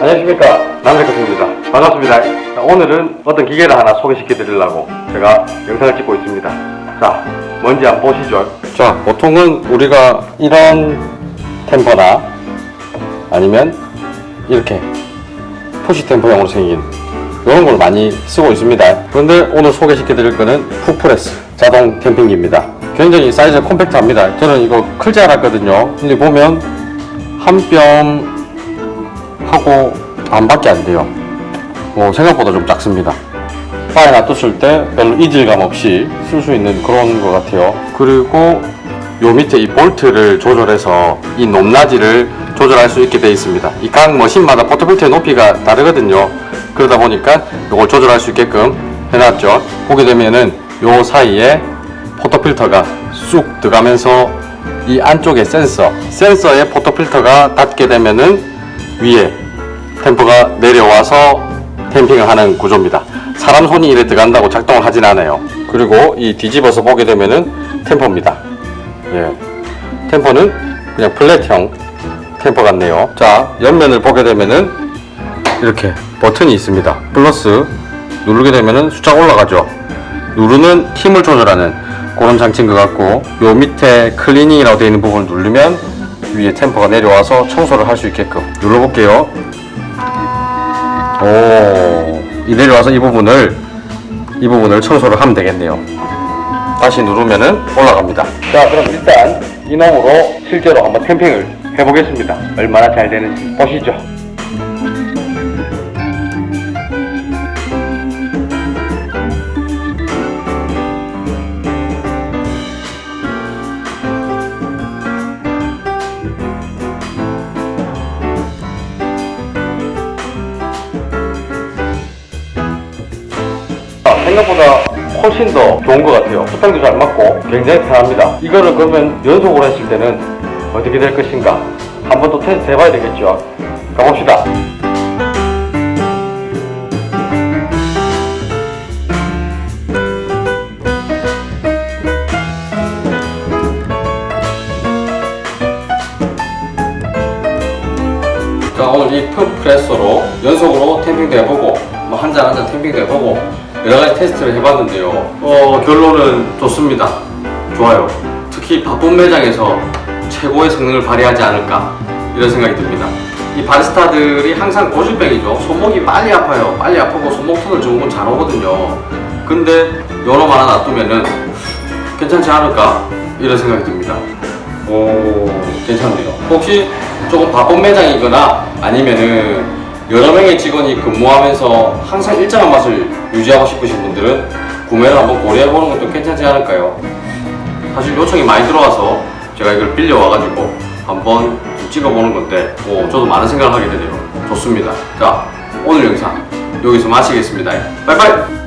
안녕하십니까. 남자커트입니다. 반갑습니다. 자, 오늘은 어떤 기계를 하나 소개시켜 드리려고 제가 영상을 찍고 있습니다. 자 뭔지 한번 보시죠. 자 보통은 우리가 이런 템퍼나 아니면 이렇게 푸시 템퍼형으로 생긴 이런 걸 많이 쓰고 있습니다. 그런데 오늘 소개시켜 드릴 거는 푸프레스 자동 캠핑기입니다. 굉장히 사이즈가 콤팩트합니다. 저는 이거 클 줄 알았거든요. 근데 보면 한뼘 하고 반밖에 안 돼요. 뭐 생각보다 좀 작습니다. 바에 놔뒀을 때 별로 이질감 없이 쓸 수 있는 그런 것 같아요. 그리고 요 밑에 이 볼트를 조절해서 이 높낮이를 조절할 수 있게 되어 있습니다. 이 각 머신마다 포트필터의 높이가 다르거든요. 그러다 보니까 이걸 조절할 수 있게끔 해놨죠. 보게 되면은 요 사이에 포토필터가 쑥 들어가면서 이 안쪽에 센서, 센서에 포토필터가 닿게 되면은 위에 템퍼가 내려와서 템핑을 하는 구조입니다. 사람 손이 이래 들어간다고 작동을 하진 않아요. 그리고 이 뒤집어서 보게 되면은 템퍼입니다. 예. 템퍼는 그냥 플랫형 템퍼 같네요. 자, 옆면을 보게 되면은 이렇게 버튼이 있습니다. 플러스 누르게 되면은 숫자가 올라가죠. 누르는 힘을 조절하는 그런 장치인 것 같고 요 밑에 클리닝이라고 되어 있는 부분을 누르면 위에 템퍼가 내려와서 청소를 할 수 있게끔 눌러볼게요. 오, 이 내려와서 이 부분을 이 부분을 청소를 하면 되겠네요. 다시 누르면은 올라갑니다. 자, 그럼 일단 이놈으로 실제로 한번 캠핑을 해보겠습니다. 얼마나 잘 되는지 보시죠. 생각보다 훨씬 더 좋은 것 같아요. 수평도 잘 맞고 굉장히 편합니다. 이거를 그러면 연속으로 했을 때는 어떻게 될 것인가? 한번 또 테스트 해봐야 되겠죠. 가봅시다. 자 오늘 이 푸프레서로 연속으로 템핑도 해보고 뭐 한 잔 한잔 템핑도 해보고 여러 가지 테스트를 해봤는데요. 어 결론은 좋습니다. 좋아요. 특히 바쁜 매장에서 최고의 성능을 발휘하지 않을까 이런 생각이 듭니다. 이 바리스타들이 항상 고질병이죠. 손목이 빨리 아파요. 빨리 아프고 손목 턴을 좋은 건잘 오거든요. 근데 요놈 하나 놔두면은 괜찮지 않을까 이런 생각이 듭니다. 오 괜찮네요. 혹시 조금 바쁜 매장이거나 아니면은 여러 명의 직원이 근무하면서 항상 일정한 맛을 유지하고 싶으신 분들은 구매를 한번 고려해보는 것도 괜찮지 않을까요? 사실 요청이 많이 들어와서 제가 이걸 빌려와가지고 한번 좀 찍어보는 건데 오, 저도 많은 생각을 하게 되네요. 좋습니다. 자 오늘 영상 여기서 마치겠습니다. 빠이빠이!